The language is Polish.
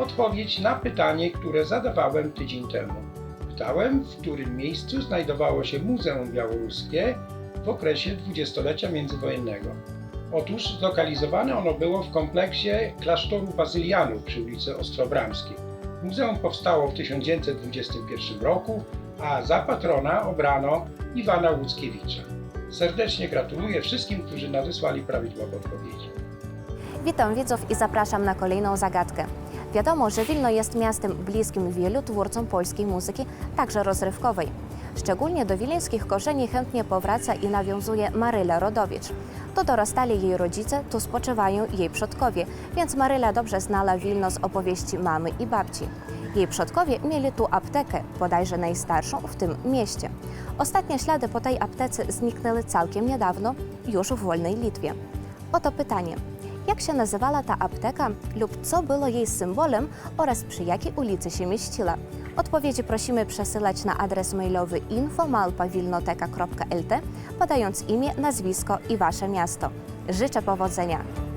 odpowiedź na pytanie, które zadawałem tydzień temu. Pytałem, w którym miejscu znajdowało się Muzeum Białoruskie w okresie dwudziestolecia międzywojennego. Otóż zlokalizowane ono było w kompleksie klasztoru Bazylianów przy ulicy Ostrobramskiej. Muzeum powstało w 1921 roku, a za patrona obrano Iwana Łuckiewicza. Serdecznie gratuluję wszystkim, którzy nadesłali prawidłowe odpowiedzi. Witam widzów i zapraszam na kolejną zagadkę. Wiadomo, że Wilno jest miastem bliskim wielu twórcom polskiej muzyki, także rozrywkowej. Szczególnie do wileńskich korzeni chętnie powraca i nawiązuje Maryla Rodowicz. Tu dorastali jej rodzice, tu spoczywają jej przodkowie, więc Maryla dobrze znała Wilno z opowieści mamy i babci. Jej przodkowie mieli tu aptekę, bodajże najstarszą w tym mieście. Ostatnie ślady po tej aptece zniknęły całkiem niedawno, już w wolnej Litwie. Oto pytanie. Jak się nazywała ta apteka lub co było jej symbolem oraz przy jakiej ulicy się mieściła? Odpowiedzi prosimy przesyłać na adres mailowy info.malpawilnoteka.lt podając imię, nazwisko i Wasze miasto. Życzę powodzenia!